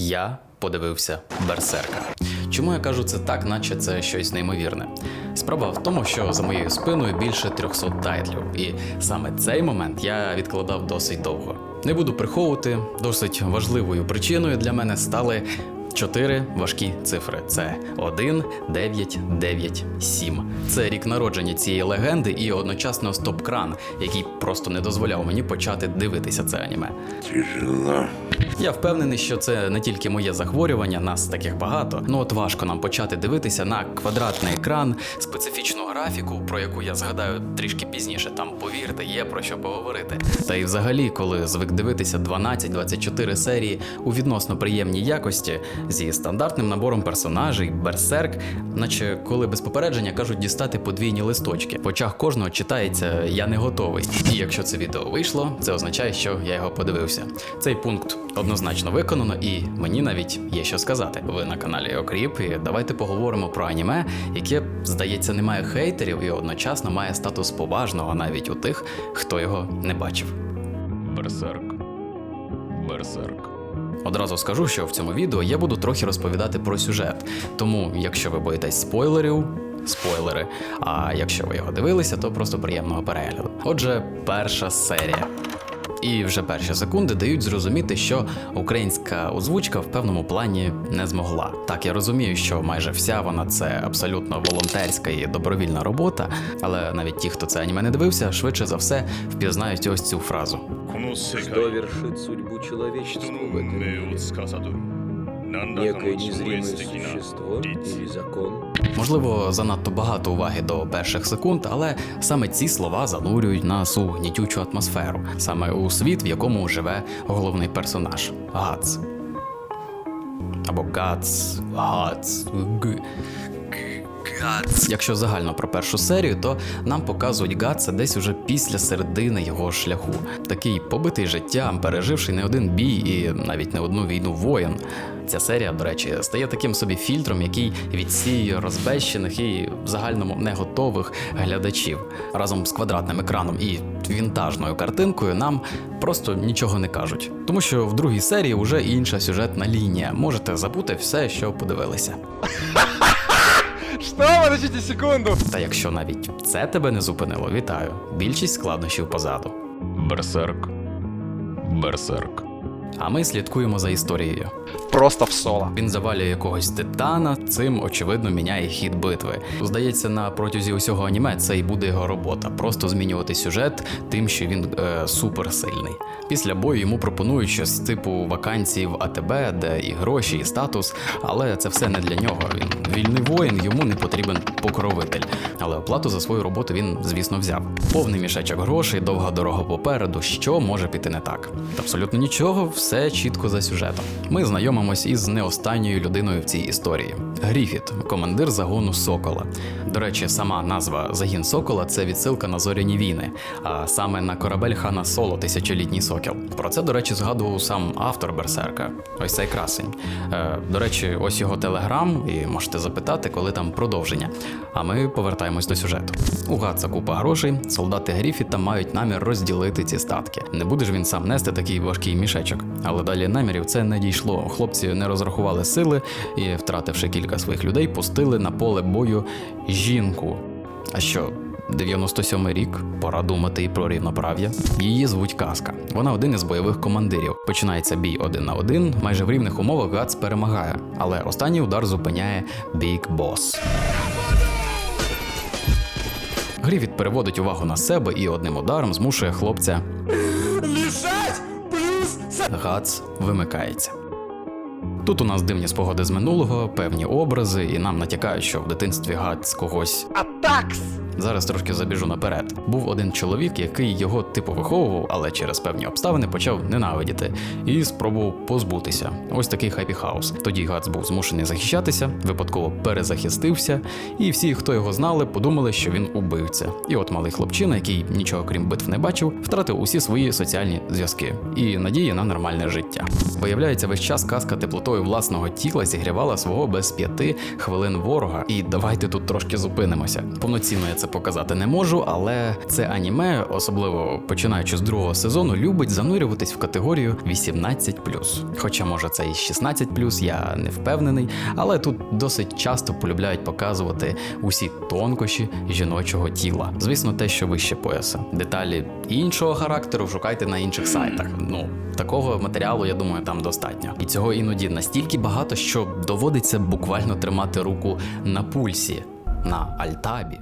Я подивився берсерка. Чому я кажу це так, наче це щось неймовірне? Справа в тому, що за моєю спиною більше 300 тайтлів, і саме цей момент я відкладав досить довго. Не буду приховувати, досить важливою причиною для мене стали чотири важкі цифри: це 1, 9, 9, 7. Це рік народження цієї легенди і одночасно стоп-кран, який просто не дозволяв мені почати дивитися це аніме. Тяжело. Я впевнений, що це не тільки моє захворювання, нас таких багато. Ну от важко нам почати дивитися на квадратний екран, специфічну графіку, про яку я згадаю трішки пізніше. Там повірте, є про що поговорити. Та й взагалі, коли звик дивитися 12-24 серії у відносно приємній якості зі стандартним набором персонажей, берсерк, наче коли без попередження кажуть дістати подвійні листочки. В очах кожного читається я не готовий. І якщо це відео вийшло, це означає, що я його подивився. Цей пункт однозначно виконано, і мені навіть є що сказати. Ви на каналі Окріп, і давайте поговоримо про аніме, яке, здається, не має хейтерів і одночасно має статус поважного навіть у тих, хто його не бачив. Берсерк. Берсерк. Одразу скажу, що в цьому відео я буду трохи розповідати про сюжет. Тому, якщо ви боїтесь спойлерів, спойлери. А якщо ви його дивилися, то просто приємного перегляду. Отже, перша серія. І вже перші секунди дають зрозуміти, що українська озвучка в певному плані не змогла. Так я розумію, що майже вся вона це абсолютно волонтерська і добровільна робота, але навіть ті, хто це аніме не дивився, швидше за все впізнають ось цю фразу. Хто вершить судьбу чоловічну в этом мире? Некое незримое существо или закон. Можливо, занадто багато уваги до перших секунд, але саме ці слова занурюють нас у гнітючу атмосферу, саме у світ, в якому живе головний персонаж Гац. Або Гац, Гац, Г. Гац. Якщо загально про першу серію, то нам показують Гатса десь уже після середини його шляху. Такий побитий життям, переживши не один бій і навіть не одну війну воїн. Ця серія, до речі, стає таким собі фільтром, який відсіює розбещених і в загальному не готових глядачів. Разом з квадратним екраном і вінтажною картинкою нам просто нічого не кажуть. Тому що в другій серії вже інша сюжетна лінія. Можете забути все, що подивилися. Что? Подождите секунду. Та якщо навіть це тебе не зупинило, вітаю. Більшість складнощів позаду. Берсерк. Берсерк. А ми слідкуємо за історією. Просто в соло. Він завалює якогось титана, цим очевидно міняє хід битви. Здається, на протязі усього аніме це і буде його робота. Просто змінювати сюжет тим, що він е, суперсильний. Після бою йому пропонують щось типу вакансії в АТБ, де і гроші, і статус, але це все не для нього. Він вільний воїн, йому не потрібен покровитель. Але оплату за свою роботу він, звісно, взяв. Повний мішечок грошей, довга дорога попереду. Що може піти не так? Та абсолютно нічого, все чітко за сюжетом. Ми знайомимось із не останньою людиною в цій історії. Гріфіт, командир загону Сокола. До речі, сама назва Загін Сокола це відсилка на зоряні війни, а саме на корабель Хана Соло Тисячолітній сокіл. Про це, до речі, згадував сам автор Берсерка. Ось цей красень. Е, до речі, ось його телеграм, і можете запитати, коли там продовження. А ми повертаємось до сюжету. У Гатса купа грошей, солдати Гріфіта мають намір розділити ці статки. Не буде ж він сам нести такий важкий мішечок. Але далі намірів це не дійшло. Хлопці не розрахували сили і, втративши кілька своїх людей, пустили на поле бою жінку. А що? 97 рік, пора думати і про рівноправ'я. Її звуть Казка. Вона один із бойових командирів. Починається бій один на один. Майже в рівних умовах Гац перемагає, але останній удар зупиняє Бік Бос. Грівіт переводить увагу на себе і одним ударом змушує хлопця. Гац вимикається. Тут у нас дивні спогади з минулого, певні образи, і нам натякають, що в дитинстві Гац когось Атакс! Зараз трошки забіжу наперед. Був один чоловік, який його типу виховував, але через певні обставини почав ненавидіти і спробував позбутися. Ось такий хеппі хаус. Тоді Гац був змушений захищатися, випадково перезахистився, і всі, хто його знали, подумали, що він убивця. І от малий хлопчина, який нічого крім битв не бачив, втратив усі свої соціальні зв'язки і надії на нормальне життя. Виявляється, весь час казка теплотою власного тіла зігрівала свого без п'яти хвилин ворога. І давайте тут трошки зупинимося. Повноцінно я це показати не можу, але це аніме, особливо починаючи з другого сезону, любить занурюватись в категорію 18+. Хоча може це і 16+, я не впевнений, але тут досить часто полюбляють показувати усі тонкощі жіночого тіла. Звісно, те, що вище пояса. Деталі іншого характеру шукайте на інших сайтах. Ну, такого матеріалу, я думаю, там достатньо. І цього іноді настільки багато, що доводиться буквально тримати руку на пульсі, на альтабі.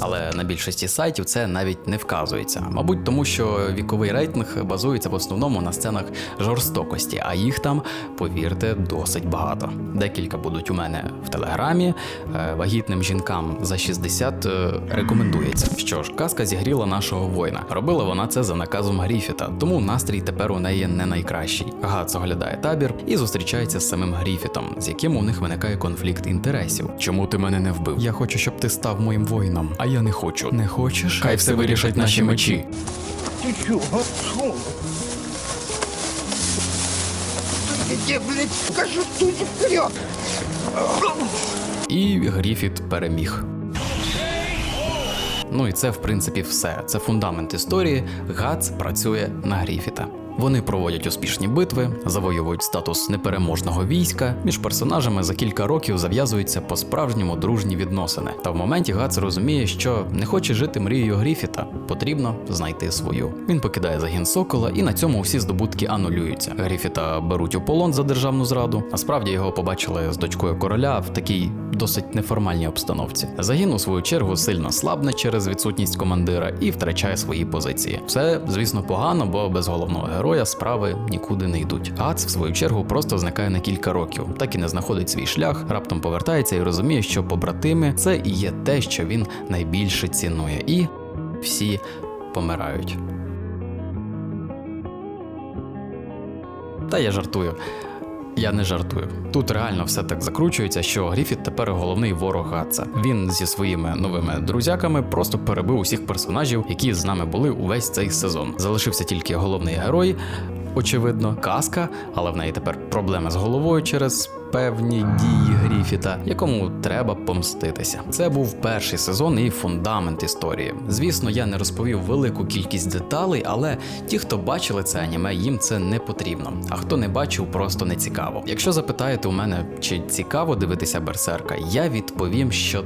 Але на більшості сайтів це навіть не вказується. Мабуть, тому що віковий рейтинг базується в основному на сценах жорстокості, а їх там, повірте, досить багато. Декілька будуть у мене в телеграмі. Е, Вагітним жінкам за 60 е, рекомендується. Що ж, казка зігріла нашого воїна. Робила вона це за наказом Гріфіта, тому настрій тепер у неї не найкращий. Гац оглядає табір і зустрічається з самим Гріфітом, з яким у них виникає конфлікт інтересів. Чому ти мене не вбив? Я хочу, щоб ти став моїм воїном. А я не хочу. Не хочеш? Хай все вирішать наші мечі. Где, блядь, покажу тут вперед! І Гріфіт переміг. Ну і це, в принципі, все. Це фундамент історії. Гац працює на Гріфіта. Вони проводять успішні битви, завоюють статус непереможного війська. Між персонажами за кілька років зав'язуються по-справжньому дружні відносини. Та в моменті Гац розуміє, що не хоче жити мрією Гріфіта, потрібно знайти свою. Він покидає загін Сокола, і на цьому всі здобутки анулюються. Гріфіта беруть у полон за державну зраду. Насправді його побачили з дочкою короля в такій досить неформальній обстановці. Загін, у свою чергу, сильно слабне через відсутність командира і втрачає свої позиції. Все, звісно, погано, бо без головного героя справи нікуди не йдуть. Ац, в свою чергу, просто зникає на кілька років, так і не знаходить свій шлях, раптом повертається і розуміє, що побратими це і є те, що він найбільше цінує, і всі помирають. Та я жартую. Я не жартую. Тут реально все так закручується, що Гріфіт тепер головний ворог Гатса. Він зі своїми новими друзяками просто перебив усіх персонажів, які з нами були увесь цей сезон. Залишився тільки головний герой. Очевидно, казка, але в неї тепер проблеми з головою через певні дії Гріфіта, якому треба помститися. Це був перший сезон і фундамент історії. Звісно, я не розповів велику кількість деталей, але ті, хто бачили це аніме, їм це не потрібно. А хто не бачив, просто не цікаво. Якщо запитаєте у мене, чи цікаво дивитися берсерка, я відповім, що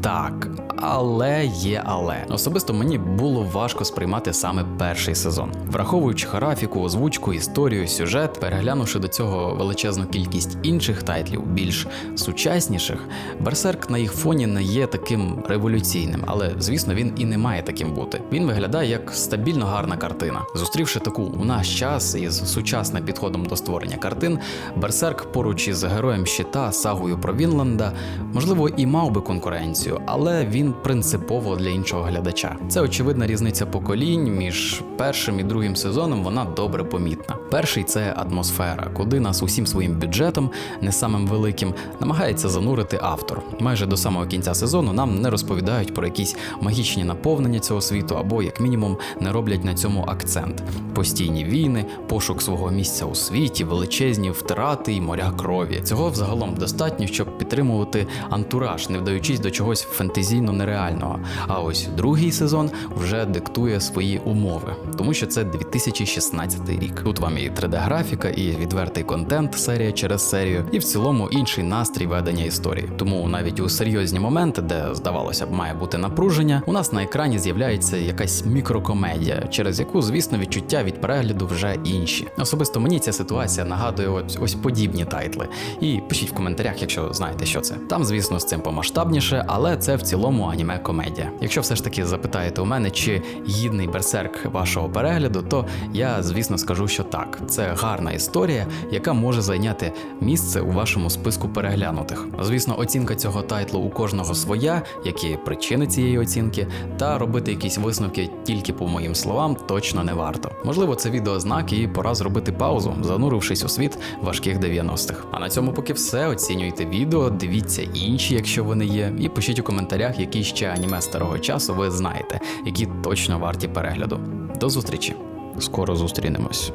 так, але є але. Особисто мені було важко сприймати саме перший сезон, враховуючи графіку, озвучку, історію, сюжет, переглянувши до цього величезну кількість інших тайтлів, більш сучасніших, берсерк на їх фоні не є таким революційним, але звісно він і не має таким бути. Він виглядає як стабільно гарна картина. Зустрівши таку у наш час із сучасним підходом до створення картин, берсерк поруч із героєм щита сагою про Вінланда, можливо, і мав би конкуренцію, але він принципово для іншого глядача. Це очевидна різниця поколінь між першим і другим сезоном. Вона добре помітна. Перший це атмосфера, куди нас усім своїм бюджетом, не самим великим, намагається занурити автор. Майже до самого кінця сезону нам не розповідають про якісь магічні наповнення цього світу, або як мінімум не роблять на цьому акцент. Постійні війни, пошук свого місця у світі, величезні втрати і моря крові. Цього взагалом достатньо, щоб підтримувати антураж, не вдаючись до чогось фентезійно нереального. А ось другий сезон вже диктує свої умови, тому що це 2016 рік. Тут вам і 3D-графіка, і відвертий контент, серія через серію, і в цілому інший настрій ведення історії. Тому навіть у серйозні моменти, де здавалося б, має бути напруження, у нас на екрані з'являється якась мікрокомедія, через яку, звісно, відчуття від перегляду вже інші. Особисто мені ця ситуація нагадує ось ось подібні тайтли. І пишіть в коментарях, якщо знаєте, що це. Там, звісно, з цим помасштабніше, але це в цілому аніме комедія. Якщо все ж таки запитаєте у мене, чи гідний берсерк вашого перегляду, то я звісно скажу, що так. Це гарна історія, яка може зайняти місце у вашому списку переглянутих. Звісно, оцінка цього тайтлу у кожного своя, які причини цієї оцінки, та робити якісь висновки тільки по моїм словам точно не варто. Можливо, це відео знак і пора зробити паузу, занурившись у світ важких 90-х. А на цьому поки все. Оцінюйте відео, дивіться інші, якщо вони є, і пишіть у коментарях, які ще аніме старого часу ви знаєте, які точно варті перегляду. До зустрічі! Скоро зустрінемось.